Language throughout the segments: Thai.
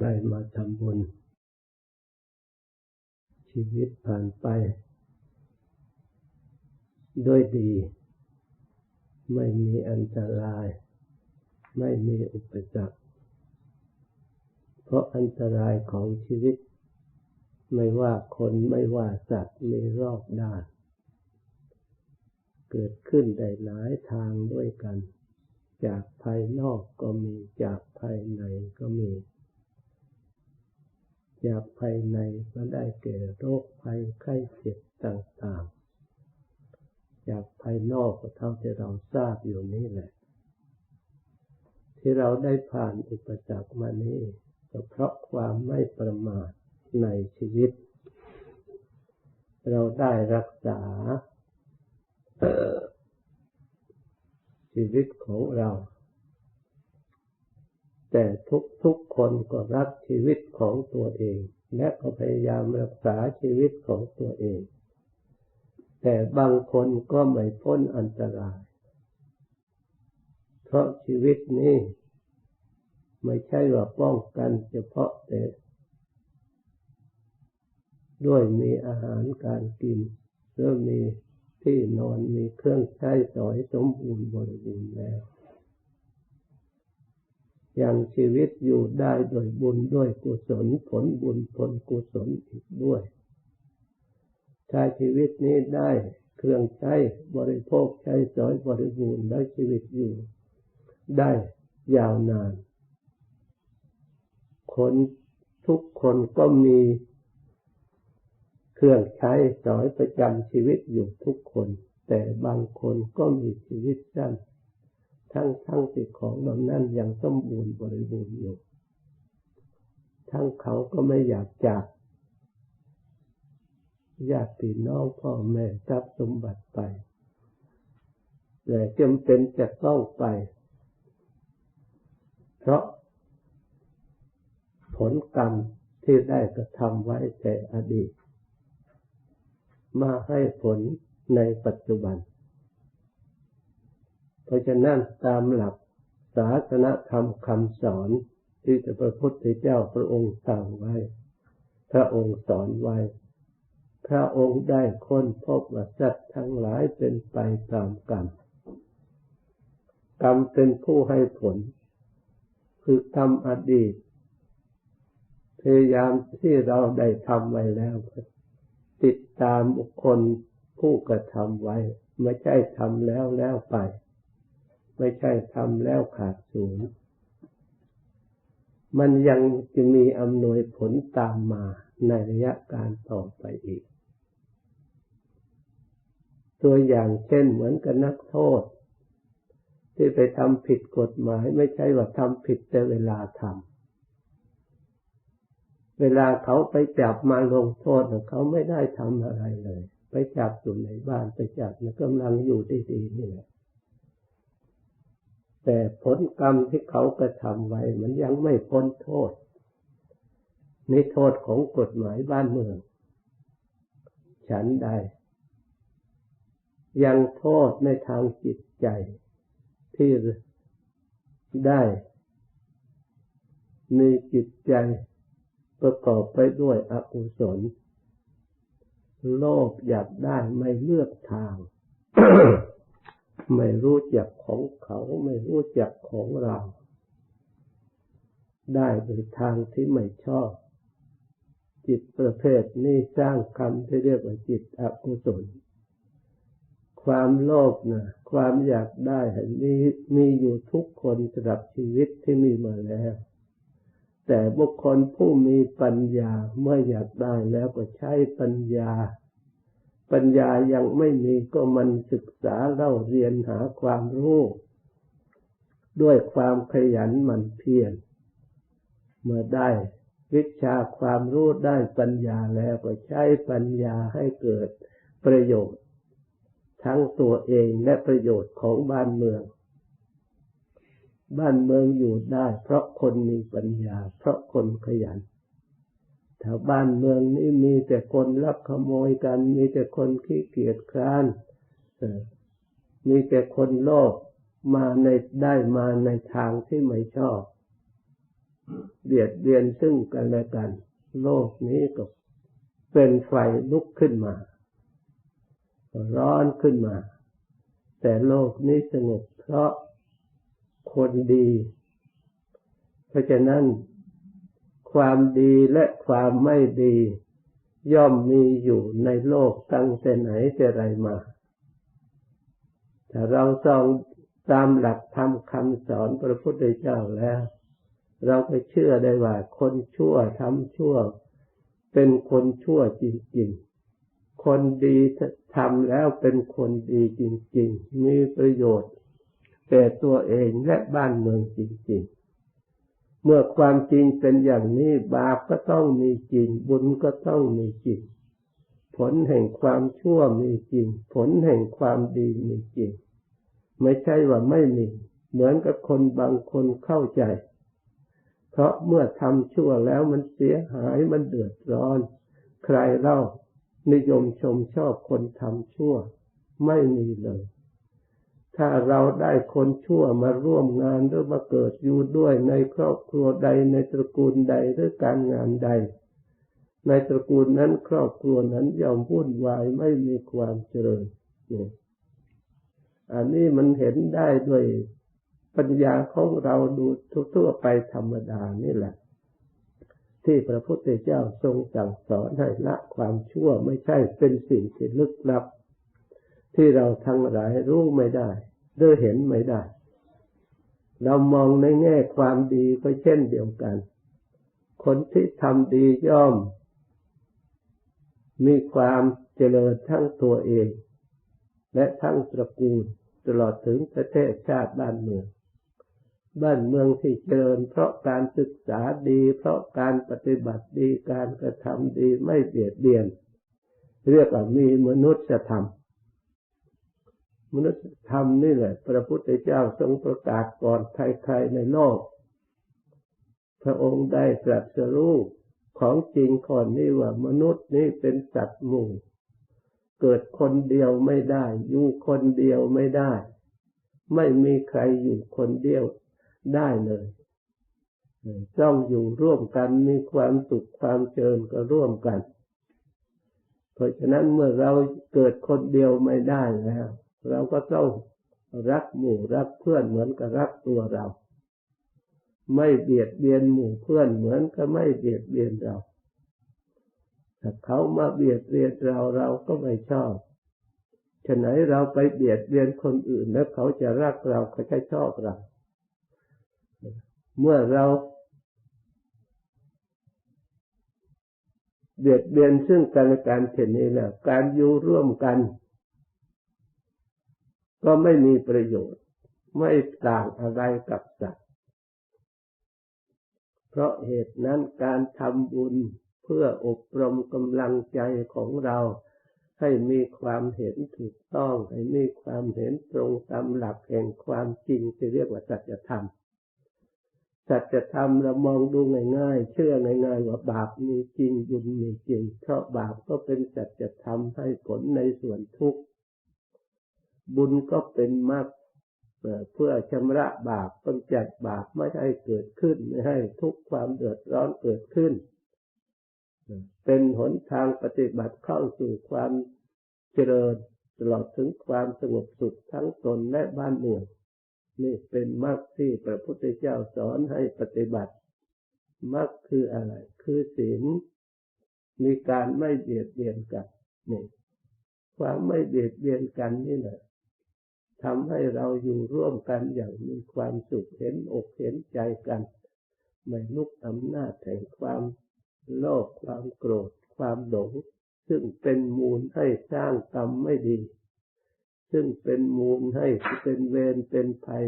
ได้มาทำบุญ ชีวิตผ่านไป ด้วยดี ไม่มีอันตราย ไม่มีอุปสรรคเพราะอันตรายของชีวิต ไม่ว่าคนไม่ว่าสัตว์มีรอบด้าน เกิดขึ้นได้หลายทางด้วยกัน จากภายนอกก็มีจากภายในก็มี จากภายในก็ได้แก่โรคภัยไข้เจ็บต่างๆ จากภายนอกก็เท่าที่เราทราบอยู่นี่แหละ ที่เราได้ผ่านอุปสรรคมานี้ก็เพราะความไม่ประมาทในชีวิต เราได้รักษาชีวิตของเรา แต่ทุกๆคนก็รักชีวิตของตัวเอง และก็พยายามรักษาชีวิตของตัวเอง แต่บางคนก็ไม่พ้นอันตราย เพราะชีวิตนี้ ไม่ใช่ว่าป้องกันเฉพาะแต่ด้วยมีอาหารการกินเรื่อมีที่นอนมีเครื่องใช้สอยสมบูรณ์บริบูรณ์แล้ว ยังชีวิตอยู่ได้โดยบุญด้วยกุศลผลบุญผลกุศลอีกด้วย ถ้าชีวิตนี้ได้เครื่องใช้บริโภคใช้สอยบริบูรณ์แล้วชีวิตอยู่ ได้ยาวนาน คนทุกคนก็มีเครื่องใช้สอยประจำชีวิตอยู่ทุกคน แต่บางคนก็มีชีวิตสั้น ทั้งทั้งที่ของเหล่านั้นยังสมบูรณ์บริบูรณ์อยู่ทั้งเขาก็ไม่อยากจากญาติน้องพ่อแม่ทรัพย์สมบัติไปแต่จำเป็นจะต้องไป เพราะผลกรรมที่ได้กระทำไว้แต่อดีต มาให้ผลในปัจจุบัน ราะฉะนั้นตามหลักศาสนธรรมคำสอนที่พระพุทธเจ้าพระองค์สั่งไว้ พระองค์สอนไว้ พระองค์ได้ค้นพบว่าสัตว์ทั้งหลายเป็นไปตามกรรม กรรมเป็นผู้ให้ผล คือกรรมอดีต พยายามที่เราได้ทำไว้แล้ว ติดตามบุคคลผู้กระทำไว้ ไม่ใช่ทำแล้วแล้วไป ไม่ใช่ทำแล้วขาดศูนย์มันยังจะมีอำนวยผลตามมาในระยะการต่อไปอีก ตัวอย่างเช่นเหมือนกับนักโทษ ที่ไปทำผิดกฎหมายไม่ใช่ว่าทำผิดแต่เวลาทำเวลาเขาไปจับมาลงโทษเขาไม่ได้ทำอะไรเลย ไปจับอยู่ในบ้านไปจับกำลังอยู่ดีๆนี่แหละ แต่ผลกรรมที่เขากระทำไว้ มันยังไม่พ้นโทษ ในโทษของกฎหมายบ้านเมือง ฉันใด ยังโทษในทางจิตใจ ที่ได้ มีจิตใจประกอบไปด้วยอกุศล โลภอยากได้ไม่เลือกทาง ไม่รู้จักของเขาไม่รู้จักของเรา ได้โดยทางที่ไม่ชอบ จิตประเภทนี้สร้างคำที่เรียกว่าจิตอกุศล ความโลภนะความอยากได้มีมีอยู่ทุกคนสำหรับชีวิตที่มีมาแล้ว แต่บุคคลผู้มีปัญญาเมื่ออยากได้แล้วก็ใช้ปัญญา ปัญญายังไม่มีก็มันศึกษาเล่าเรียนหาความรู้ ด้วยความขยันหมั่นเพียรเมื่อได้วิชาความรู้ได้ปัญญาแล้วก็ใช้ปัญญาให้เกิดประโยชน์ ทั้งตัวเองและประโยชน์ของบ้านเมือง บ้านเมืองอยู่ได้ เพราะคนมีปัญญา เพราะคนขยัน ถ้าบ้านเมืองนี้มีแต่คนลักขโมยกัน มีแต่คนขี้เกียจคร้านมีแต่คนโลภมาในได้มาในทางที่ไม่ชอบเบียดเบียนซึ่งกันและกัน โลกนี้ก็เป็นไฟลุกขึ้นมา ร้อนขึ้นมา แต่โลกนี้สงบเพราะคนดี เพราะฉะนั้น ความดีและความไม่ดี ย่อมมีอยู่ในโลกตั้งแต่ไหนแต่ไรมาถ้าเราส่องตามหลักธรรมคำสอนพระพุทธเจ้าแล้ว เราก็เชื่อได้ว่า คนชั่วทำชั่ว เป็นคนชั่วจริงๆ คนดีทำแล้วเป็นคนดีจริง ๆ มีประโยชน์แก่ตัวเองและบ้านเมืองจริง ๆ เมื่อความจริงเป็นอย่างนี้บาปก็ต้องมีจริง บุญก็ต้องมีจริง ผลแห่งความชั่วมีจริง ผลแห่งความดีมีจริง ไม่ใช่ว่าไม่มีเหมือนกับคนบางคนเข้าใจ เพราะเมื่อทำชั่วแล้วมันเสียหายมันเดือดร้อน ใครเล่านิยมชมชอบคนทำชั่ว ไม่มีเลย ถ้าเราได้คนชั่วมาร่วมงานหรือมาเกิดอยู่ด้วยในครอบครัวใดในตระกูลใดหรือการงานใด ในตระกูลนั้นครอบครัวนั้นย่อมวุ่นวายไม่มีความเจริญนี่อันนี้มันเห็นได้ด้วยปัญญาของเราดูทั่วไปธรรมดานี่แหละ ที่พระพุทธเจ้าทรงสั่งสอนให้ละความชั่วไม่ใช่เป็นสิ่งที่ลึกลับ ที่เราทั้งหลายรู้ไม่ได้หรือเห็นไม่ได้ เรามองในแง่ความดีก็เช่นเดียวกัน คนที่ทำดีย่อม มีความเจริญทั้งตัวเอง และทั้งตระกูลตลอดถึงประเทศชาติบ้านเมือง บ้านเมืองที่เจริญเพราะการศึกษาดี เพราะการปฏิบัติดีการกระทำดีไม่เบียดเบียน เรียกว่ามีมนุษยธรรม มนุษยธรรมนี่แหละ พระพุทธเจ้าทรงประกาศก่อนใครๆในโลก พระองค์ได้ตรัสรู้ของจริงก่อนนี้ว่ามนุษย์นี่เป็นสัตว์หมู่ เกิดคนเดียวไม่ได้ อยู่คนเดียวไม่ได้ ไม่มีใครอยู่คนเดียวได้เลยต้องอยู่ร่วมกันมีความสุขความเจริญก็ร่วมกัน เพราะฉะนั้นเมื่อเราเกิดคนเดียวไม่ได้แล้ว เราก็ต้องรักหมู่รักเพื่อนเหมือนกับรักตัวเรา ไม่เบียดเบียนหมู่เพื่อนเหมือนกับไม่เบียดเบียนเราถ้าเขามาเบียดเบียนเราเราก็ไม่ชอบฉะไหนเราไปเบียดเบียนคนอื่นแล้วเขาจะรักเราเขาจะชอบเรา เมื่อเราเบียดเบียนซึ่งกันและกันเช่นนี้แหละการอยู่ร่วมกัน ก็ไม่มีประโยชน์ ไม่ต่างอะไรกับสัตว์ เพราะเหตุนั้นการทำบุญเพื่ออบรมกำลังใจของเราให้มีความเห็นถูกต้อง ให้มีความเห็นตรงตามหลักแห่งความจริงที่เรียกว่าสัจธรรม สัจธรรมเรามองดูง่าย ๆ เชื่อง่าย ๆ ว่าบาปมีจริงบุญมีจริง เพราะบาปก็เป็นสัจธรรมให้ผลในส่วนทุกข์ บุญก็เป็นมรรคเพื่อชำระบาปกำจัดบาปไม่ให้เกิดขึ้นไม่ให้ทุกความเดือดร้อนเกิดขึ้น เป็นหนทางปฏิบัติเข้าสู่ความเจริญตลอดถึงความสงบสุขทั้งตนและบ้านเมืองนี่เป็นมรรคที่พระพุทธเจ้าสอนให้ปฏิบัติมรรคคืออะไร คือศีลมีการไม่เบียดเบียนกันนี่ความไม่เบียดเบียนกันนี่แหละ ทำให้เราอยู่ร่วมกันอย่างมีความสุขเห็นอกเห็นใจกัน ไม่ลุกอำนาจแห่งความโลภความโกรธ ความหลง ซึ่งเป็นมูลให้สร้างกรรมไม่ดี ซึ่งเป็นมูลให้เป็นเวรเป็นภัย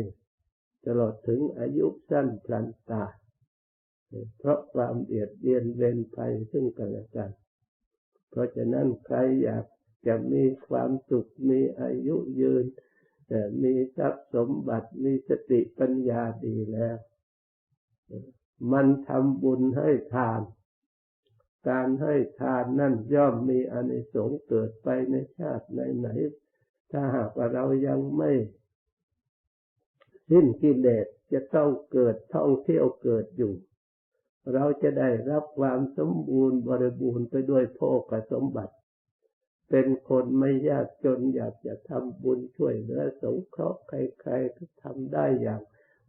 ตลอดถึงอายุสั้นพลันตา เพราะความเบียดเบียนเวรภัยซึ่งกันและกัน เพราะฉะนั้นใครอยากจะมีความสุขมีอายุยืน แต่มีทรัพย์สมบัติมีสติปัญญาดีแล้ว มันทำบุญให้ทาน การให้ทานนั่นย่อมมีอานิสงส์เกิดไปในชาติไหนๆถ้าหากว่าเรายังไม่สิ้นกิเลสจะต้องเกิดท่องเที่ยวเกิดอยู่ เราจะได้รับความสมบูรณ์บริบูรณ์ไปด้วยโภคสมบัติ เป็นคนไม่ยากจนอยากจะทำบุญช่วยเหลือสงเคราะห์ใครๆก็ทำได้อย่าง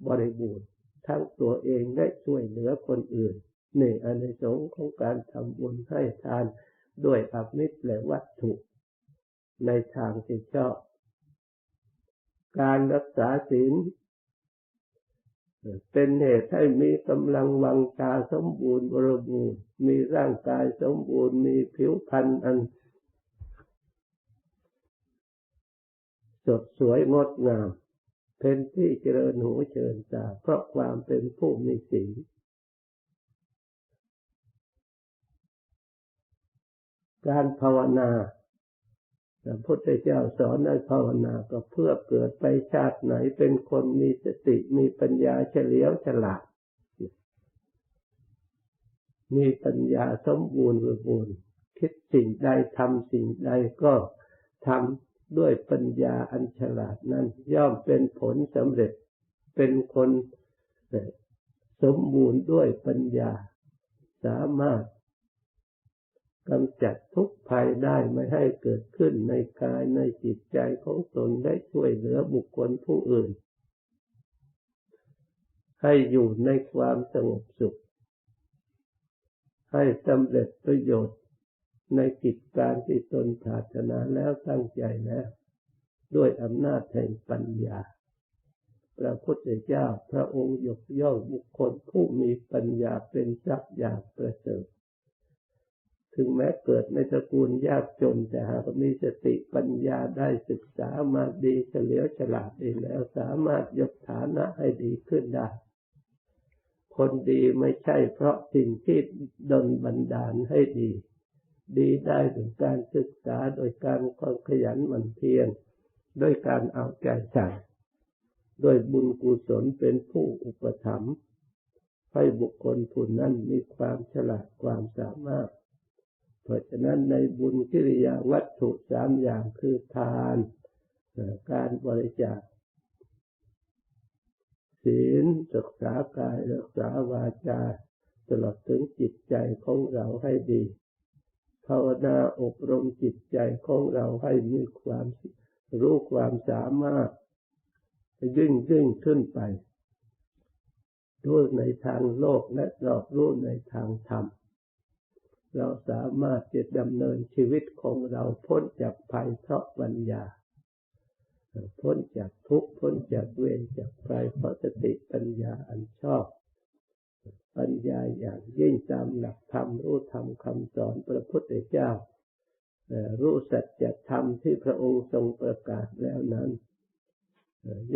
บริบูรณ์ทั้งตัวเองและช่วยเหลือคนอื่นหนี่งอันในสงของการทำบุญให้ทานด้วยอมิตรและวัตถุ ในทางที่ชอบ การรักษาศีลเป็นเหตุให้มีกำลังวังชาสมบูรณ์บริบูรณ์มีร่างกายสมบูรณ์มีผิวพรรณอัน สดสวยงดงาม เป็นที่เจริญหูเชิญตาเพราะความเป็นผู้มีศีลการภาวนาพระพุทธเจ้าสอนให้ภาวนาก็เพื่อเกิดไปชาติไหนเป็นคนมีสติมีปัญญาเฉลียวฉลาด มีปัญญาสมบูรณ์บริบูรณ์คิดสิ่งใดทำสิ่งใดก็ทำ ด้วยปัญญาอันฉลาดนั้นย่อมเป็นผลสำเร็จเป็นคนสมบูรณ์ด้วยปัญญา สามารถกำจัดทุกภัยได้ไม่ให้เกิดขึ้นในกายในจิตใจของตนได้ช่วยเหลือบุคคลผู้อื่น ให้อยู่ในความสงบสุข ให้สำเร็จประโยชน์ ในกิจการที่ตนปรารถนาแล้วตั้งใจแล้ว ด้วยอำนาจแห่งปัญญา พระพุทธเจ้าพระองค์ยกย่องบุคคลผู้มีปัญญาเป็นทรัพย์อย่างประเสริฐถึงแม้เกิดในตระกูลยากจนแต่หากมีสติปัญญาได้ศึกษามาดีเฉลียวฉลาดเองแล้วสามารถยกฐานะให้ดีขึ้นได้ คนดีไม่ใช่เพราะสิ่งที่ดลบันดาลให้ดี ดีได้ถึงการศึกษาโดยการความขยันหมั่นเพียรด้วยการเอาใจใส่ด้วยบุญกุศลเป็นผู้อุปถัมภ์ให้บุคคลผู้นั้นมีความฉลาดความสามารถ เพราะฉะนั้นในบุญกิริยาวัตถุสามอย่างคือทานการบริจาคศีลศึกษากายรักษาวาจาตลอดถึงจิตใจของเราให้ดี ภาวนาอบรมจิตใจของเราให้มีความรู้ความสามารถยิ่งยิ่งขึ้นไปรู้ในทางโลกและรอบรู้ในทางธรรม เราสามารถจะดำเนินชีวิตของเราพ้นจากภัยเพราะปัญญา พ้นจากทุกข์พ้นจากเวรจากภัยเพราะสติปัญญาอันชอบ ปัญญาอย่างยิ่งตามหลักธรรมรู้ธรรมคำสอนพระพุทธเจ้ารู้สัจธรรมที่พระองค์ทรงประกาศแล้วนั้น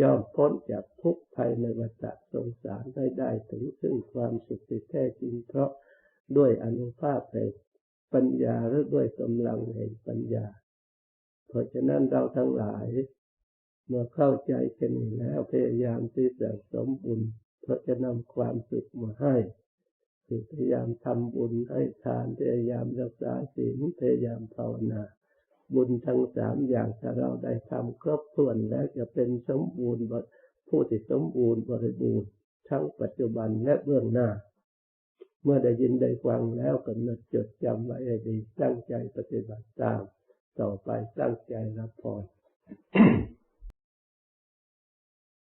ย่อมพ้นจากทุกภัยในวัฏสงสารได้ได้ถึงซึ่งความสุขที่แท้จริงเพราะด้วยอนุภาพแห่งปัญญาหรือด้วยกำลังแห่งปัญญา เพราะฉะนั้นเราทั้งหลาย เมื่อเข้าใจกันแล้วพยายามที่จะสมบุญ เพราะจะนำความสุขมาให้พยายามทำบุญให้ทานพยายามรักษาศีลพยายามภาวนา บุญทั้งสามอย่างถ้าเราได้ทำครบถ้วนแล้วจะเป็นสมบูรณ์ผู้ที่สมบูรณ์บริบูรณ์ทั้งปัจจุบันและเบื้องหน้า เมื่อได้ยินได้ฟังแล้วกำหนดจดจำไว้ให้ดีตั้งใจปฏิบัติตาม ต่อไปตั้งใจรับพร